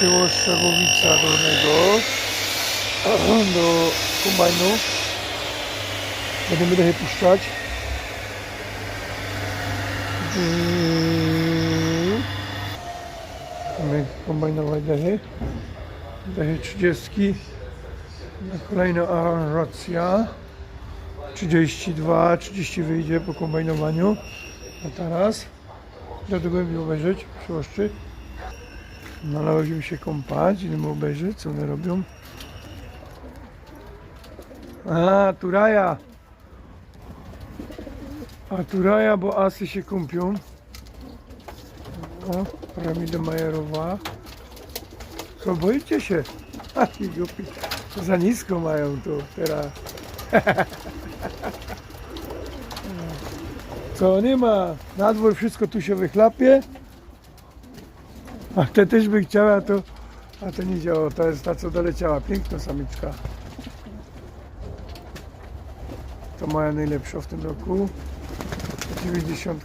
przyjęło Szczerowica Dolnego do kombajnu. Będziemy trochę puszczać. Mamy kombajnowe dechy. Dechy 30. Kolejna aranżacja. 32, 30 wyjdzie po kombajnowaniu. A teraz do mi obejrzeć przyłoszczy. Nalazłem się kąpać, idziemy obejrzeć co one robią. A, turaja. A turaja, bo asy się kąpią. O, piramida Majerowa. Co, boicie się? Głupi. Za nisko mają to teraz. Co, nie ma. Na dwór wszystko tu się wychlapie. A te też by chciała, to... A to nie działa, to jest ta, co doleciała. Piękna samiczka. To moja najlepsza w tym roku. 90.